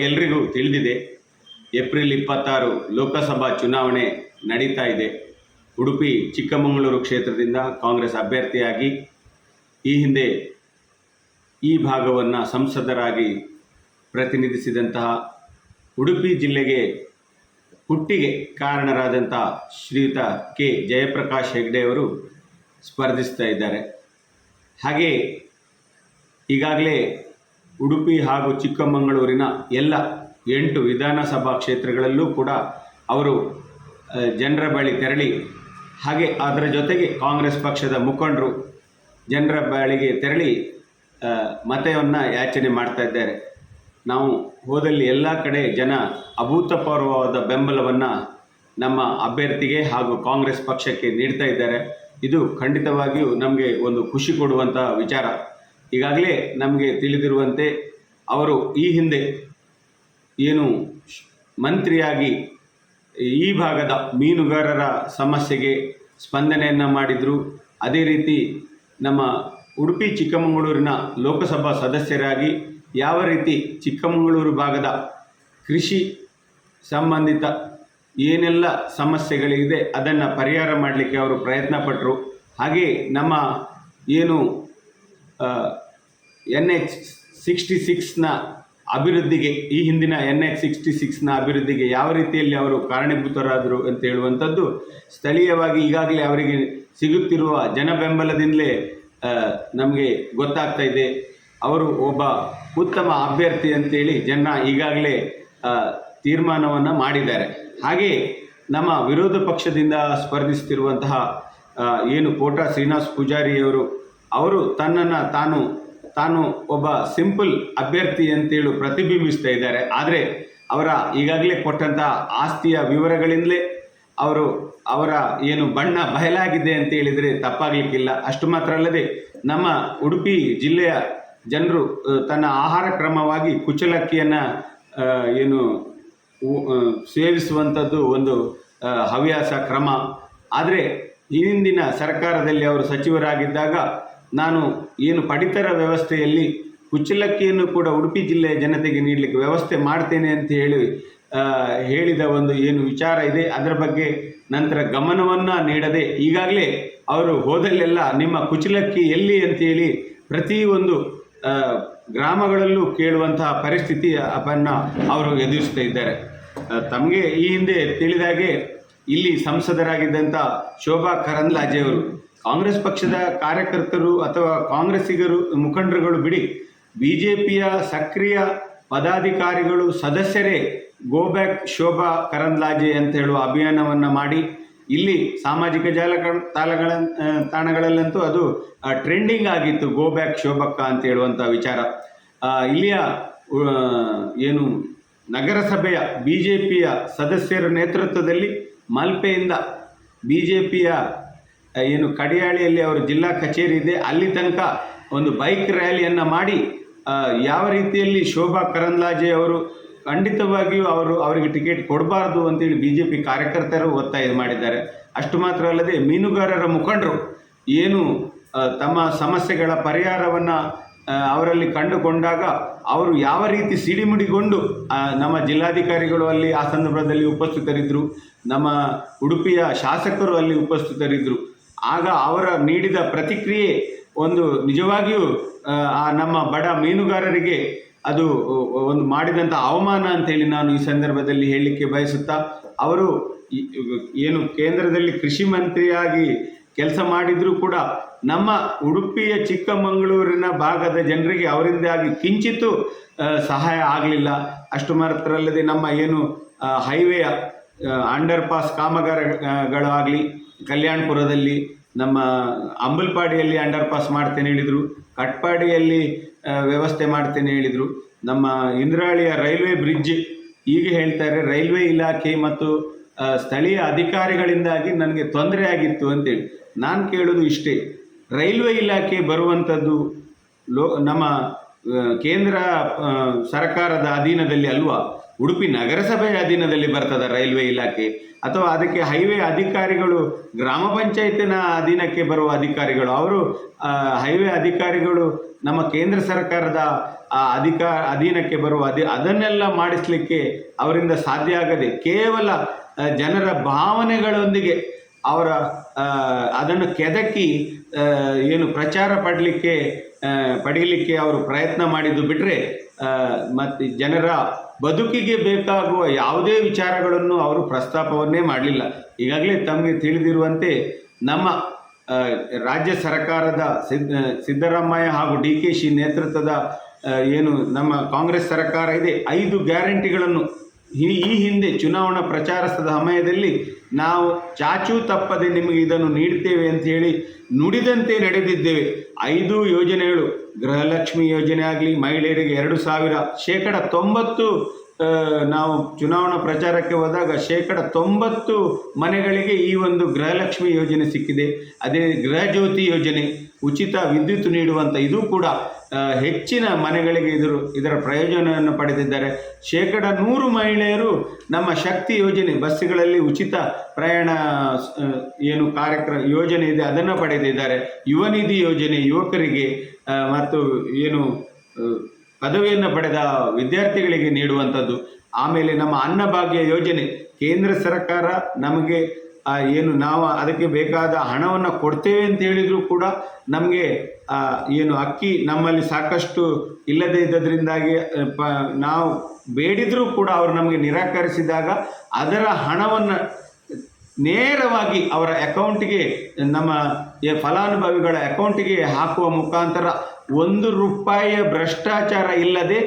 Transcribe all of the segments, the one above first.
ಎಲ್ರಿಗೂ ತಿಳಿದಿದೆ, ಏಪ್ರಿಲ್ ಇಪ್ಪತ್ತಾರು ಲೋಕಸಭಾ ಚುನಾವಣೆ ನಡೀತಾ ಇದೆ. ಉಡುಪಿ, ಚಿಕ್ಕಮಗಳೂರು ಕ್ಷೇತ್ರದಿಂದ ಕಾಂಗ್ರೆಸ್ ಅಭ್ಯರ್ಥಿಯಾಗಿ ಈ ಹಿಂದೆ ಈ ಭಾಗವನ್ನು ಸಂಸದರಾಗಿ ಪ್ರತಿನಿಧಿಸಿದಂತಹ ಉಡುಪಿ ಜಿಲ್ಲೆಗೆ ಹುಟ್ಟಿಗೆ ಕಾರಣರಾದಂಥ ಶ್ರೀಯುತ ಕೆ. ಜಯಪ್ರಕಾಶ್ ಹೆಗ್ಡೆಯವರು ಸ್ಪರ್ಧಿಸ್ತಾ ಇದ್ದಾರೆ. ಹಾಗೆ ಈಗಾಗಲೇ ಉಡುಪಿ ಹಾಗೂ ಚಿಕ್ಕಮಗಳೂರಿನ ಎಲ್ಲ ಎಂಟು ವಿಧಾನಸಭಾ ಕ್ಷೇತ್ರಗಳಲ್ಲೂ ಕೂಡ ಅವರು ಜನರ ಬಳಿ ತೆರಳಿ, ಹಾಗೆ ಅದರ ಜೊತೆಗೆ ಕಾಂಗ್ರೆಸ್ ಪಕ್ಷದ ಮುಖಂಡರು ಜನರ ಬಳಿಗೆ ತೆರಳಿ ಮತವನ್ನು ಯಾಚನೆ ಮಾಡ್ತಾ ಇದ್ದಾರೆ. ನಾವು ಹೋದಲ್ಲಿ ಎಲ್ಲ ಕಡೆ ಜನ ಅಭೂತಪೂರ್ವವಾದ ಬೆಂಬಲವನ್ನು ನಮ್ಮ ಅಭ್ಯರ್ಥಿಗೆ ಹಾಗೂ ಕಾಂಗ್ರೆಸ್ ಪಕ್ಷಕ್ಕೆ ನೀಡ್ತಾ ಇದ್ದಾರೆ. ಇದು ಖಂಡಿತವಾಗಿಯೂ ನಮಗೆ ಒಂದು ಖುಷಿ ಕೊಡುವಂಥ ವಿಚಾರ. ಈಗಾಗಲೇ ನಮಗೆ ತಿಳಿದಿರುವಂತೆ ಅವರು ಈ ಹಿಂದೆ ಏನು ಮಂತ್ರಿಯಾಗಿ ಈ ಭಾಗದ ಮೀನುಗಾರರ ಸಮಸ್ಯೆಗೆ ಸ್ಪಂದನೆಯನ್ನು ಮಾಡಿದರು. ಅದೇ ರೀತಿ ನಮ್ಮ ಉಡುಪಿ ಚಿಕ್ಕಮಗಳೂರಿನ ಲೋಕಸಭಾ ಸದಸ್ಯರಾಗಿ ಯಾವ ರೀತಿ ಚಿಕ್ಕಮಗಳೂರು ಭಾಗದ ಕೃಷಿ ಸಂಬಂಧಿತ ಏನೆಲ್ಲ ಸಮಸ್ಯೆಗಳಿದೆ ಅದನ್ನು ಪರಿಹಾರ ಮಾಡಲಿಕ್ಕೆ ಅವರು ಪ್ರಯತ್ನ ಪಟ್ಟರು ಹಾಗೆ ನಮ್ಮ ಏನು ಎನ್ ಎಚ್ ಸಿಕ್ಸ್ಟಿ ಸಿಕ್ಸ್ನ ಅಭಿವೃದ್ಧಿಗೆ, ಈ ಹಿಂದಿನ ಎನ್ ಎಚ್ ಸಿಕ್ಸ್ಟಿ ಸಿಕ್ಸ್ನ ಅಭಿವೃದ್ಧಿಗೆ ಯಾವ ರೀತಿಯಲ್ಲಿ ಅವರು ಕಾರಣೀಭೂತರಾದರು ಅಂತ ಹೇಳುವಂಥದ್ದು ಸ್ಥಳೀಯವಾಗಿ ಈಗಾಗಲೇ ಅವರಿಗೆ ಸಿಗುತ್ತಿರುವ ಜನ ಬೆಂಬಲದಿಂದಲೇ ನಮಗೆ ಗೊತ್ತಾಗ್ತಾ ಇದೆ. ಅವರು ಒಬ್ಬ ಉತ್ತಮ ಅಭ್ಯರ್ಥಿ ಅಂತೇಳಿ ಜನ ಈಗಾಗಲೇ ತೀರ್ಮಾನವನ್ನು ಮಾಡಿದ್ದಾರೆ. ಹಾಗೆ ನಮ್ಮ ವಿರೋಧ ಪಕ್ಷದಿಂದ ಸ್ಪರ್ಧಿಸ್ತಿರುವಂತಹ ಏನು ಕೋಟಾ ಶ್ರೀನಿವಾಸ್ ಪೂಜಾರಿಯವರು, ಅವರು ತನ್ನನ್ನು ತಾನು ತಾನು ಒಬ್ಬ ಸಿಂಪಲ್ ಅಭ್ಯರ್ಥಿ ಅಂತೇಳು ಪ್ರತಿಬಿಂಬಿಸ್ತಾ ಇದ್ದಾರೆ. ಆದರೆ ಅವರ ಈಗಾಗಲೇ ಕೊಟ್ಟಂತಹ ಆಸ್ತಿಯ ವಿವರಗಳಿಂದಲೇ ಅವರು ಅವರ ಏನು ಬಣ್ಣ ಬಯಲಾಗಿದೆ ಅಂತ ಹೇಳಿದರೆ ತಪ್ಪಾಗಲಿಕ್ಕಿಲ್ಲ. ಅಷ್ಟು ಮಾತ್ರ ಅಲ್ಲದೆ ನಮ್ಮ ಉಡುಪಿ ಜಿಲ್ಲೆಯ ಜನರು ತನ್ನ ಆಹಾರ ಕ್ರಮವಾಗಿ ಕುಚಲಕ್ಕಿಯನ್ನು ಏನು ಸೇವಿಸುವಂಥದ್ದು ಒಂದು ಹವ್ಯಾಸ ಕ್ರಮ. ಆದರೆ ಹಿಂದಿನ ಸರ್ಕಾರದಲ್ಲಿ ಅವರು ಸಚಿವರಾಗಿದ್ದಾಗ ನಾನು ಏನು ಪಡಿತರ ವ್ಯವಸ್ಥೆಯಲ್ಲಿ ಕುಚ್ಚಲಕ್ಕಿಯನ್ನು ಕೂಡ ಉಡುಪಿ ಜಿಲ್ಲೆಯ ಜನತೆಗೆ ನೀಡಲಿಕ್ಕೆ ವ್ಯವಸ್ಥೆ ಮಾಡ್ತೇನೆ ಅಂತ ಹೇಳಿ ಹೇಳಿದ ಒಂದು ಏನು ವಿಚಾರ ಇದೆ, ಅದರ ಬಗ್ಗೆ ನಂತರ ಗಮನವನ್ನು ನೀಡದೆ ಈಗಾಗಲೇ ಅವರು ಹೋದಲ್ಲೆಲ್ಲ ನಿಮ್ಮ ಕುಚಲಕ್ಕಿ ಎಲ್ಲಿ ಅಂತೇಳಿ ಒಂದು ಗ್ರಾಮಗಳಲ್ಲೂ ಕೇಳುವಂತಹ ಪರಿಸ್ಥಿತಿ ಅವನ್ನು ಅವರು ಎದುರಿಸ್ತಾ ಇದ್ದಾರೆ. ತಮಗೆ ಈ ಹಿಂದೆ ತಿಳಿದಾಗೆ ಇಲ್ಲಿ ಸಂಸದರಾಗಿದ್ದಂಥ ಶೋಭಾ ಕರಂದ್ಲಾಜೆಯವರು ಕಾಂಗ್ರೆಸ್ ಪಕ್ಷದ ಕಾರ್ಯಕರ್ತರು ಅಥವಾ ಕಾಂಗ್ರೆಸ್ಸಿಗರು ಮುಖಂಡರುಗಳು ಬಿಡಿ. ಬಿ ಜೆ ಪಿಯ ಸಕ್ರಿಯ ಪದಾಧಿಕಾರಿಗಳು ಸದಸ್ಯರೇ ಗೋ ಬ್ಯಾಕ್ ಶೋಭಾ ಕರಂದ್ಲಾಜೆ ಅಂತ ಹೇಳುವ ಅಭಿಯಾನವನ್ನು ಮಾಡಿ. ಇಲ್ಲಿ ಸಾಮಾಜಿಕ ಜಾಲತಾಣ ತಾಳಗಳ ತಾಣಗಳಲ್ಲಂತೂ ಅದು ಟ್ರೆಂಡಿಂಗ್ ಆಗಿತ್ತು ಗೋ ಬ್ಯಾಕ್ ಶೋಭಕ್ಕ ಅಂತ ಹೇಳುವಂಥ ವಿಚಾರ. ಇಲ್ಲಿಯ ಏನು ನಗರಸಭೆಯ ಬಿ ಜೆ ಪಿಯ ಸದಸ್ಯರ ನೇತೃತ್ವದಲ್ಲಿ ಮಲ್ಪೆಯಿಂದ ಬಿ ಜೆ ಪಿಯ ಏನು ಕಡಿಯಾಳಿಯಲ್ಲಿ ಅವರ ಜಿಲ್ಲಾ ಕಚೇರಿ ಇದೆ. ಅಲ್ಲಿ ತನಕ ಒಂದು ಬೈಕ್ ರ್ಯಾಲಿಯನ್ನು ಮಾಡಿ ಯಾವ ರೀತಿಯಲ್ಲಿ ಶೋಭಾ ಕರಂದ್ಲಾಜೆ ಅವರು ಖಂಡಿತವಾಗಿಯೂ ಅವರು ಅವರಿಗೆ ಟಿಕೆಟ್ ಕೊಡಬಾರ್ದು ಅಂತೇಳಿ ಬಿ ಜೆ ಪಿ ಕಾರ್ಯಕರ್ತರು ಒತ್ತಾಯ ಮಾಡಿದ್ದಾರೆ. ಅಷ್ಟು ಮಾತ್ರ ಅಲ್ಲದೆ ಮೀನುಗಾರರ ಮುಖಂಡರು ಏನು ತಮ್ಮ ಸಮಸ್ಯೆಗಳ ಪರಿಹಾರವನ್ನು ಅವರಲ್ಲಿ ಕಂಡುಕೊಂಡಾಗ ಅವರು ಯಾವ ರೀತಿ ಸಿಡಿಮುಡಿಗೊಂಡು ನಮ್ಮ ಜಿಲ್ಲಾಧಿಕಾರಿಗಳು ಅಲ್ಲಿ ಆ ಸಂದರ್ಭದಲ್ಲಿ ಉಪಸ್ಥಿತರಿದ್ದರು ನಮ್ಮ ಉಡುಪಿಯ ಶಾಸಕರು ಅಲ್ಲಿ ಉಪಸ್ಥಿತರಿದ್ದರು ಆಗ ಅವರ ನೀಡಿದ ಪ್ರತಿಕ್ರಿಯೆ ಒಂದು ನಿಜವಾಗಿಯೂ ಆ, ನಮ್ಮ ಬಡ ಮೀನುಗಾರರಿಗೆ ಅದು ಒಂದು ಮಾಡಿದಂಥ ಅವಮಾನ ಅಂತೇಳಿ ನಾನು ಈ ಸಂದರ್ಭದಲ್ಲಿ ಹೇಳಲಿಕ್ಕೆ ಬಯಸುತ್ತಾ ಅವರು ಏನು ಕೇಂದ್ರದಲ್ಲಿ ಕೃಷಿ ಮಂತ್ರಿಯಾಗಿ ಕೆಲಸ ಮಾಡಿದರೂ ಕೂಡ ನಮ್ಮ ಉಡುಪಿಯ ಚಿಕ್ಕಮಗಳೂರಿನ ಭಾಗದ ಜನರಿಗೆ ಅವರಿಂದಾಗಿ ಕಿಂಚಿತ್ತೂ ಸಹಾಯ ಆಗಲಿಲ್ಲ. ಅಷ್ಟು ಮಾತ್ರ ಅಲ್ಲದೆ ನಮ್ಮ ಏನು ಹೈವೇಯ ಅಂಡರ್ ಪಾಸ್ ಕಾಮಗಾರಿಗಳಾಗಲಿ ಕಲ್ಯಾಣಪುರದಲ್ಲಿ ನಮ್ಮ ಅಂಬಲ್ಪಾಡಿಯಲ್ಲಿ ಅಂಡರ್ ಪಾಸ್ ಮಾಡ್ತೇನೆ ಹೇಳಿದರು, ಕಟ್ಪಾಡಿಯಲ್ಲಿ ವ್ಯವಸ್ಥೆ ಮಾಡ್ತೇನೆ ಹೇಳಿದರು. ನಮ್ಮ ಇಂದ್ರಾಳಿಯ ರೈಲ್ವೆ ಬ್ರಿಡ್ಜ್ ಈಗ ಹೇಳ್ತಾರೆ ರೈಲ್ವೆ ಇಲಾಖೆ ಮತ್ತು ಸ್ಥಳೀಯ ಅಧಿಕಾರಿಗಳಿಂದಾಗಿ ನನಗೆ ತೊಂದರೆ ಆಗಿತ್ತು ಅಂತೇಳಿ. ನಾನು ಕೇಳೋದು ಇಷ್ಟೇ, ರೈಲ್ವೆ ಇಲಾಖೆ ಬರುವಂಥದ್ದು ಲೋ, ನಮ್ಮ ಕೇಂದ್ರ ಸರ್ಕಾರದ ಅಧೀನದಲ್ಲಿ ಅಲ್ವಾ? ಉಡುಪಿ ನಗರಸಭೆ ಅಧೀನದಲ್ಲಿ ಬರ್ತದ ರೈಲ್ವೆ ಇಲಾಖೆ? ಅಥವಾ ಅದಕ್ಕೆ ಹೈವೇ ಅಧಿಕಾರಿಗಳು, ಗ್ರಾಮ ಪಂಚಾಯತಿನ ಅಧೀನಕ್ಕೆ ಬರುವ ಅಧಿಕಾರಿಗಳು? ಅವರು ಹೈವೇ ಅಧಿಕಾರಿಗಳು ನಮ್ಮ ಕೇಂದ್ರ ಸರ್ಕಾರದ ಅಧಿಕಾರ ಅಧೀನಕ್ಕೆ ಬರುವ ಅಧಿ, ಅದನ್ನೆಲ್ಲ ಮಾಡಿಸ್ಲಿಕ್ಕೆ ಅವರಿಂದ ಸಾಧ್ಯ ಆಗದೆ ಕೇವಲ ಜನರ ಭಾವನೆಗಳೊಂದಿಗೆ ಅವರ ಅದನ್ನು ಕೆದಕಿ ಏನು ಪ್ರಚಾರ ಪಡಲಿಕ್ಕೆ ಪಡೀಲಿಕ್ಕೆ ಅವರು ಪ್ರಯತ್ನ ಮಾಡಿದ್ದು ಬಿಟ್ಟರೆ ಮತ್ತು ಜನರ ಬದುಕಿಗೆ ಬೇಕಾಗುವ ಯಾವುದೇ ವಿಚಾರಗಳನ್ನು ಅವರು ಪ್ರಸ್ತಾಪವನ್ನೇ ಮಾಡಲಿಲ್ಲ. ಈಗಾಗಲೇ ತಮಗೆ ತಿಳಿದಿರುವಂತೆ ನಮ್ಮ ರಾಜ್ಯ ಸರ್ಕಾರದ ಸಿದ್ದ ಸಿದ್ದರಾಮಯ್ಯ ಹಾಗೂ ಡಿ ಕೆ ಶಿ ನೇತೃತ್ವದ ಏನು ನಮ್ಮ ಕಾಂಗ್ರೆಸ್ ಸರ್ಕಾರ ಇದೆ, ಐದು ಗ್ಯಾರಂಟಿಗಳನ್ನು ಈ ಹಿಂದೆ ಚುನಾವಣಾ ಪ್ರಚಾರದ ಸಮಯದಲ್ಲಿ ನಾವು ಚಾಚೂ ತಪ್ಪದೆ ನಿಮಗೆ ಇದನ್ನು ನೀಡ್ತೇವೆ ಅಂತ ಹೇಳಿ ನುಡಿದಂತೆ ನಡೆದಿದ್ದೇವೆ. ಐದು ಯೋಜನೆಗಳು ಗೃಹಲಕ್ಷ್ಮಿ ಯೋಜನೆ ಆಗಲಿ, ಮಹಿಳೆಯರಿಗೆ ಎರಡು ಸಾವಿರ, ಶೇಕಡ ತೊಂಬತ್ತು ನಾವು ಚುನಾವಣಾ ಪ್ರಚಾರಕ್ಕೆ ಹೋದಾಗ ಶೇಕಡ ತೊಂಬತ್ತು ಮನೆಗಳಿಗೆ ಈ ಒಂದು ಗೃಹಲಕ್ಷ್ಮಿ ಯೋಜನೆ ಸಿಕ್ಕಿದೆ. ಅದೇ ಗೃಹಜ್ಯೋತಿ ಯೋಜನೆ, ಉಚಿತ ವಿದ್ಯುತ್ ನೀಡುವಂಥ ಇದು ಕೂಡ ಹೆಚ್ಚಿನ ಮನೆಗಳಿಗೆ ಇದರು ಇದರ ಪ್ರಯೋಜನವನ್ನು ಪಡೆದಿದ್ದಾರೆ. ಶೇಕಡ ನೂರು ಮಹಿಳೆಯರು ನಮ್ಮ ಶಕ್ತಿ ಯೋಜನೆ, ಬಸ್ಸುಗಳಲ್ಲಿ ಉಚಿತ ಪ್ರಯಾಣ ಏನು ಕಾರ್ಯಕ್ರಮ ಯೋಜನೆ ಇದೆ, ಅದನ್ನು ಪಡೆದಿದ್ದಾರೆ. ಯುವ ನಿಧಿ ಯೋಜನೆ ಯುವಕರಿಗೆ ಮತ್ತು ಏನು ಪದವಿಯನ್ನು ಪಡೆದ ವಿದ್ಯಾರ್ಥಿಗಳಿಗೆ ನೀಡುವಂಥದ್ದು. ಆಮೇಲೆ ನಮ್ಮ ಅನ್ನಭಾಗ್ಯ ಯೋಜನೆ, ಕೇಂದ್ರ ಸರ್ಕಾರ ನಮಗೆ ಏನು ನಾವು ಅದಕ್ಕೆ ಬೇಕಾದ ಹಣವನ್ನು ಕೊಡ್ತೇವೆ ಅಂತ ಹೇಳಿದರೂ ಕೂಡ ನಮಗೆ ಏನು ಅಕ್ಕಿ ನಮ್ಮಲ್ಲಿ ಸಾಕಷ್ಟು ಇಲ್ಲದೇ ಇದ್ದದ್ರಿಂದಾಗಿ ನಾವು ಬೇಡಿದರೂ ಕೂಡ ಅವರು ನಮಗೆ ನಿರಾಕರಿಸಿದಾಗ ಅದರ ಹಣವನ್ನು ನೇರವಾಗಿ ಅವರ ಅಕೌಂಟಿಗೆ ನಮ್ಮ ಫಲಾನುಭವಿಗಳ ಅಕೌಂಟಿಗೆ ಹಾಕುವ ಮುಖಾಂತರ ಒಂದು ರೂಪಾಯಿಯ ಭ್ರಷ್ಟಾಚಾರ ಇಲ್ಲದೆ,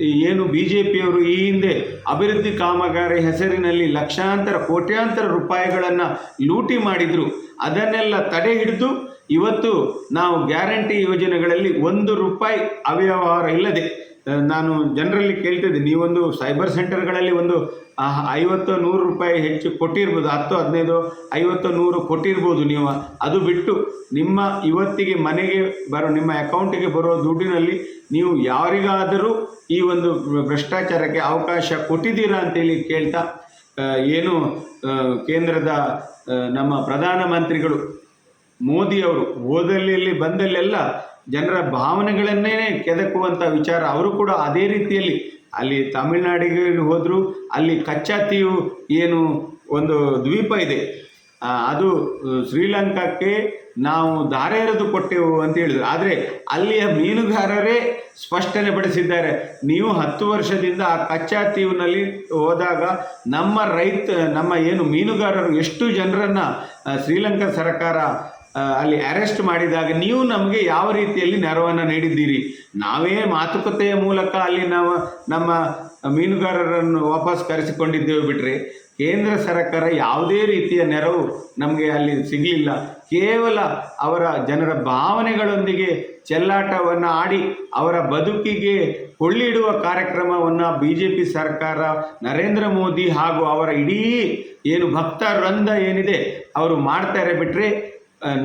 ಏನು ಬಿ ಜೆ ಪಿಯವರು ಈ ಹಿಂದೆ ಅಭಿವೃದ್ಧಿ ಕಾಮಗಾರಿ ಹೆಸರಿನಲ್ಲಿ ಲಕ್ಷಾಂತರ, ಕೋಟ್ಯಾಂತರ ರೂಪಾಯಿಗಳನ್ನು ಲೂಟಿ ಮಾಡಿದರು. ಅದನ್ನೆಲ್ಲ ತಡೆ ಹಿಡಿದು ಇವತ್ತು ನಾವು ಗ್ಯಾರಂಟಿ ಯೋಜನೆಗಳಲ್ಲಿ ಒಂದು ರೂಪಾಯಿ ಅವ್ಯವಹಾರ ಇಲ್ಲದೆ ನಾನು ಜನರಲ್ಲಿ ಕೇಳ್ತಿದ್ದೆ, ನೀವೊಂದು ಸೈಬರ್ ಸೆಂಟರ್ಗಳಲ್ಲಿ ಒಂದು ಐವತ್ತು ನೂರು ರೂಪಾಯಿ ಹೆಚ್ಚು ಕೊಟ್ಟಿರ್ಬೋದು, ಹತ್ತು, ಹದಿನೈದು, ಐವತ್ತು ನೂರು ಕೊಟ್ಟಿರ್ಬೋದು ನೀವು. ಅದು ಬಿಟ್ಟು ನಿಮ್ಮ ಇವತ್ತಿಗೆ ಮನೆಗೆ ಬರೋ, ನಿಮ್ಮ ಅಕೌಂಟಿಗೆ ಬರೋ ದುಡ್ಡಿನಲ್ಲಿ ನೀವು ಯಾರಿಗಾದರೂ ಈ ಒಂದು ಭ್ರಷ್ಟಾಚಾರಕ್ಕೆ ಅವಕಾಶ ಕೊಟ್ಟಿದ್ದೀರಾ ಅಂತೇಳಿ ಕೇಳ್ತಾ ಏನು ಕೇಂದ್ರದ ನಮ್ಮ ಪ್ರಧಾನಮಂತ್ರಿಗಳು ಮೋದಿಯವರು ಹೋದಲ್ಲಿ ಬಂದಲ್ಲೆಲ್ಲ ಜನರ ಭಾವನೆಗಳನ್ನೇ ಕೆದಕುವಂಥ ವಿಚಾರ ಅವರು ಕೂಡ ಅದೇ ರೀತಿಯಲ್ಲಿ ಅಲ್ಲಿ ತಮಿಳುನಾಡಿಗೆ ಹೋದರೂ, ಅಲ್ಲಿ ಕಚ್ಚಾತಿಯು ಏನು ಒಂದು ದ್ವೀಪ ಇದೆ. ಅದು ಶ್ರೀಲಂಕಾಕ್ಕೆ ನಾವು ಧಾರೆ ಎರೆದು ಕೊಟ್ಟೆವು ಅಂತ ಹೇಳಿದರು. ಆದರೆ ಅಲ್ಲಿಯ ಮೀನುಗಾರರೇ ಸ್ಪಷ್ಟನೆ ಪಡಿಸಿದ್ದಾರೆ. ನೀವು ಹತ್ತು ವರ್ಷದಿಂದ ಆ ಕಚ್ಚಾ ತೀವ್ನಲ್ಲಿ ಹೋದಾಗ ನಮ್ಮ ರೈತ, ನಮ್ಮ ಏನು ಮೀನುಗಾರರು ಎಷ್ಟು ಜನರನ್ನು ಶ್ರೀಲಂಕಾ ಸರ್ಕಾರ ಅಲ್ಲಿ ಅರೆಸ್ಟ್ ಮಾಡಿದಾಗ ನೀವು ನಮಗೆ ಯಾವ ರೀತಿಯಲ್ಲಿ ನೆರವನ್ನು ನೀಡಿದ್ದೀರಿ? ನಾವೇ ಮಾತುಕತೆಯ ಮೂಲಕ ಅಲ್ಲಿ ನಾವು ನಮ್ಮ ಮೀನುಗಾರರನ್ನು ವಾಪಸ್ ಕರೆಸಿಕೊಂಡಿದ್ದೇವೆ ಬಿಟ್ಟರೆ ಕೇಂದ್ರ ಸರ್ಕಾರ ಯಾವುದೇ ರೀತಿಯ ನೆರವು ನಮಗೆ ಅಲ್ಲಿ ಸಿಗಲಿಲ್ಲ. ಕೇವಲ ಅವರ ಜನರ ಭಾವನೆಗಳೊಂದಿಗೆ ಚೆಲ್ಲಾಟವನ್ನು ಆಡಿ ಅವರ ಬದುಕಿಗೆ ಕೊಳ್ಳಿಡುವ ಕಾರ್ಯಕ್ರಮವನ್ನು ಬಿ ಜೆ ಪಿ ಸರ್ಕಾರ, ನರೇಂದ್ರ ಮೋದಿ ಹಾಗೂ ಅವರ ಇಡೀ ಏನು ಭಕ್ತ ರಂಧ ಏನಿದೆ, ಅವರು ಮಾಡ್ತಾರೆ ಬಿಟ್ಟರೆ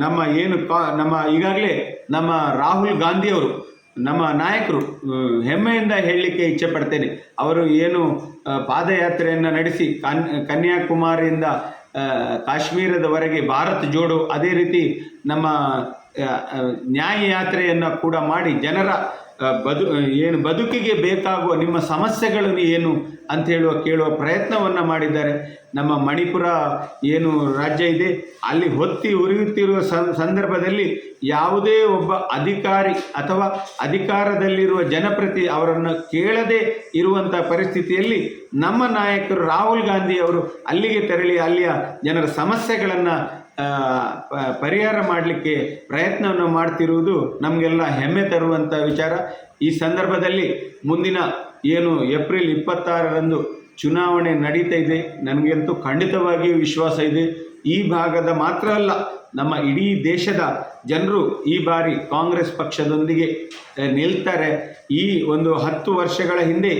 ನಮ್ಮ ಏನು ನಮ್ಮ ಈಗಾಗಲೇ ನಮ್ಮ ರಾಹುಲ್ ಗಾಂಧಿಯವರು, ನಮ್ಮ ನಾಯಕರು ಹೆಮ್ಮೆಯಿಂದ ಹೇಳಲಿಕ್ಕೆ ಇಚ್ಛೆ ಪಡ್ತೇನೆ ಅವರು ಏನು ಪಾದಯಾತ್ರೆಯನ್ನು ನಡೆಸಿ, ಕನ್, ಕನ್ಯಾಕುಮಾರಿಯಿಂದ ಕಾಶ್ಮೀರದವರೆಗೆ ಭಾರತ್ ಜೋಡೋ, ಅದೇ ರೀತಿ ನಮ್ಮ ನ್ಯಾಯ ಯಾತ್ರೆಯನ್ನು ಕೂಡ ಮಾಡಿ ಜನರ ಬದು ಏನು ಬದುಕಿಗೆ ಬೇಕಾಗುವ ನಿಮ್ಮ ಸಮಸ್ಯೆಗಳು ಏನು ಅಂತ ಹೇಳುವ, ಕೇಳುವ ಪ್ರಯತ್ನವನ್ನು ಮಾಡಿದ್ದಾರೆ. ನಮ್ಮ ಮಣಿಪುರ ಏನು ರಾಜ್ಯ ಇದೆ, ಅಲ್ಲಿ ಹೊತ್ತಿ ಉರಿಯುತ್ತಿರುವ ಸಂದರ್ಭದಲ್ಲಿ ಯಾವುದೇ ಒಬ್ಬ ಅಧಿಕಾರಿ ಅಥವಾ ಅಧಿಕಾರದಲ್ಲಿರುವ ಜನಪ್ರತಿ ಅವರನ್ನು ಕೇಳದೆ ಇರುವಂಥ ಪರಿಸ್ಥಿತಿಯಲ್ಲಿ ನಮ್ಮ ನಾಯಕರು ರಾಹುಲ್ ಗಾಂಧಿ ಅವರು ಅಲ್ಲಿಗೆ ತೆರಳಿ ಅಲ್ಲಿಯ ಜನರ ಸಮಸ್ಯೆಗಳನ್ನು ಪರಿಹಾರ ಮಾಡಲಿಕ್ಕೆ ಪ್ರಯತ್ನವನ್ನು ಮಾಡ್ತಿರುವುದು ನಮಗೆಲ್ಲ ಹೆಮ್ಮೆ ತರುವಂಥ ವಿಚಾರ. ಈ ಸಂದರ್ಭದಲ್ಲಿ ಮುಂದಿನ ಏನು ಏಪ್ರಿಲ್ ಇಪ್ಪತ್ತಾರರಂದು ಚುನಾವಣೆ ನಡೀತಾ ಇದೆ. ನನಗಂತೂ ಖಂಡಿತವಾಗಿಯೂ ವಿಶ್ವಾಸ ಇದೆ. ಈ ಭಾಗದ ಮಾತ್ರ ಅಲ್ಲ, ನಮ್ಮ ಇಡೀ ದೇಶದ ಜನರು ಈ ಬಾರಿ ಕಾಂಗ್ರೆಸ್ ಪಕ್ಷದೊಂದಿಗೆ ನಿಲ್ತಾರೆ. ಈ ಒಂದು ಹತ್ತು ವರ್ಷಗಳ ಹಿಂದೆ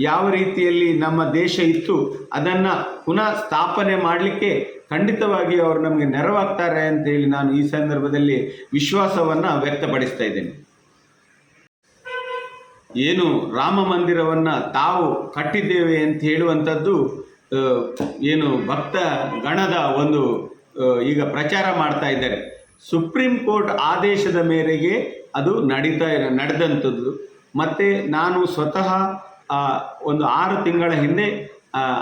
ಯಾವ ರೀತಿಯಲ್ಲಿ ನಮ್ಮ ದೇಶ ಇತ್ತು, ಅದನ್ನು ಪುನಃ ಸ್ಥಾಪನೆ ಮಾಡಲಿಕ್ಕೆ ಖಂಡಿತವಾಗಿ ಅವರು ನಮಗೆ ನೆರವಾಗ್ತಾರೆ ಅಂತೇಳಿ ನಾನು ಈ ಸಂದರ್ಭದಲ್ಲಿ ವಿಶ್ವಾಸವನ್ನು ವ್ಯಕ್ತಪಡಿಸ್ತಾ ಇದ್ದೇನೆ. ಏನು ರಾಮ ಮಂದಿರವನ್ನು ತಾವು ಕಟ್ಟಿದ್ದೇವೆ ಅಂತ ಹೇಳುವಂಥದ್ದು ಏನು ಭಕ್ತ ಗಣದ ಒಂದು ಈಗ ಪ್ರಚಾರ ಮಾಡ್ತಾ ಇದ್ದಾರೆ. ಸುಪ್ರೀಂ ಕೋರ್ಟ್ ಆದೇಶದ ಮೇರೆಗೆ ಅದು ನಡೀತಾ, ನಡೆದಂಥದ್ದು. ಮತ್ತು ನಾನು ಸ್ವತಃ ಒಂದು ಆರು ತಿಂಗಳ ಹಿಂದೆ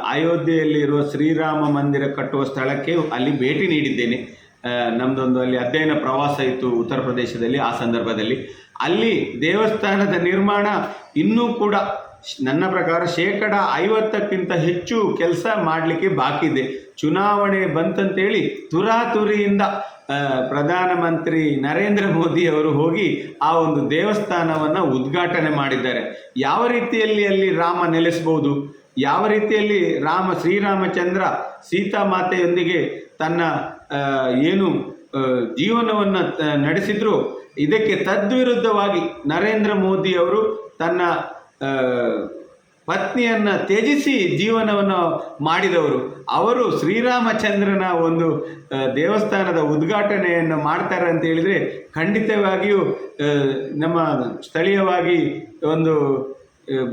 ಅಯೋಧ್ಯೆಯಲ್ಲಿರುವ ಶ್ರೀರಾಮ ಮಂದಿರ ಕಟ್ಟುವ ಸ್ಥಳಕ್ಕೆ ಅಲ್ಲಿ ಭೇಟಿ ನೀಡಿದ್ದೇನೆ. ನಮ್ಮದೊಂದು ಅಲ್ಲಿ ಅಧ್ಯಯನ ಪ್ರವಾಸ ಇತ್ತು ಉತ್ತರ ಪ್ರದೇಶದಲ್ಲಿ ಆ ಸಂದರ್ಭದಲ್ಲಿ. ಅಲ್ಲಿ ದೇವಸ್ಥಾನದ ನಿರ್ಮಾಣ ಇನ್ನೂ ಕೂಡ ನನ್ನ ಪ್ರಕಾರ ಶೇಕಡ ಐವತ್ತಕ್ಕಿಂತ ಹೆಚ್ಚು ಕೆಲಸ ಮಾಡಲಿಕ್ಕೆ ಬಾಕಿ ಇದೆ. ಚುನಾವಣೆ ಬಂತಂತೇಳಿ ತುರಾತುರಿಯಿಂದ ಪ್ರಧಾನಮಂತ್ರಿ ನರೇಂದ್ರ ಮೋದಿ ಅವರು ಹೋಗಿ ಆ ಒಂದು ದೇವಸ್ಥಾನವನ್ನು ಉದ್ಘಾಟನೆ ಮಾಡಿದ್ದಾರೆ. ಯಾವ ರೀತಿಯಲ್ಲಿ ಅಲ್ಲಿ ರಾಮ ನೆಲೆಸಬಹುದು? ಯಾವ ರೀತಿಯಲ್ಲಿ ರಾಮ, ಶ್ರೀರಾಮಚಂದ್ರ ಸೀತಾಮಾತೆಯೊಂದಿಗೆ ತನ್ನ ಏನು ಜೀವನವನ್ನು ನಡೆಸಿದ್ರು. ಇದಕ್ಕೆ ತದ್ವಿರುದ್ಧವಾಗಿ ನರೇಂದ್ರ ಮೋದಿ ಅವರು ತನ್ನ ಪತ್ನಿಯನ್ನ ತ್ಯಜಿಸಿ ಜೀವನವನ್ನು ಮಾಡಿದವರು. ಅವರು ಶ್ರೀರಾಮಚಂದ್ರನ ಒಂದು ದೇವಸ್ಥಾನದ ಉದ್ಘಾಟನೆಯನ್ನು ಮಾಡ್ತಾರೆ ಅಂತ ಹೇಳಿದರೆ, ಖಂಡಿತವಾಗಿಯೂ ನಮ್ಮ ಸ್ಥಳೀಯವಾಗಿ ಒಂದು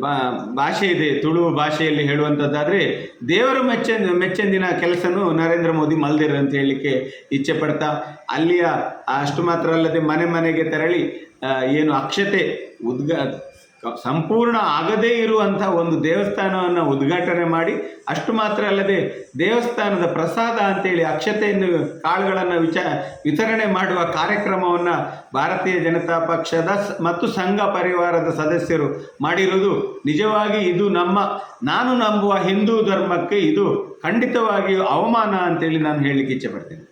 ಬಾ, ಭಾಷೆ ಇದೆ ತುಳು ಭಾಷೆಯಲ್ಲಿ ಹೇಳುವಂಥದ್ದಾದರೆ ದೇವರ ಮೆಚ್ಚ ಮೆಚ್ಚಂದಿನ ಕೆಲಸನೂ ನರೇಂದ್ರ ಮೋದಿ ಮಲ್ದಿರ ಅಂತ ಹೇಳಲಿಕ್ಕೆ ಇಚ್ಛೆ ಪಡ್ತಾ, ಅಲ್ಲಿಯ ಅಷ್ಟು ಮಾತ್ರ ಅಲ್ಲದೆ ಮನೆ ಮನೆಗೆ ತೆರಳಿ ಏನು ಅಕ್ಷತೆ ಉದ್ಘಾ ಸಂಪೂರ್ಣ ಆಗದೇ ಇರುವಂಥ ಒಂದು ದೇವಸ್ಥಾನವನ್ನು ಉದ್ಘಾಟನೆ ಮಾಡಿ, ಅಷ್ಟು ಮಾತ್ರ ಅಲ್ಲದೆ ದೇವಸ್ಥಾನದ ಪ್ರಸಾದ ಅಂತೇಳಿ ಅಕ್ಷತೆಯನ್ನು, ಕಾಳುಗಳನ್ನು ವಿಚ, ವಿತರಣೆ ಮಾಡುವ ಕಾರ್ಯಕ್ರಮವನ್ನು ಭಾರತೀಯ ಜನತಾ ಪಕ್ಷದ ಮತ್ತು ಸಂಘ ಪರಿವಾರದ ಸದಸ್ಯರು ಮಾಡಿರುವುದು ನಿಜವಾಗಿ ಇದು ನಮ್ಮ, ನಾನು ನಂಬುವ ಹಿಂದೂ ಧರ್ಮಕ್ಕೆ ಇದು ಖಂಡಿತವಾಗಿಯೂ ಅವಮಾನ ಅಂತೇಳಿ ನಾನು ಹೇಳಲಿಕ್ಕೆ ಇಚ್ಛೆ ಪಡ್ತೇನೆ.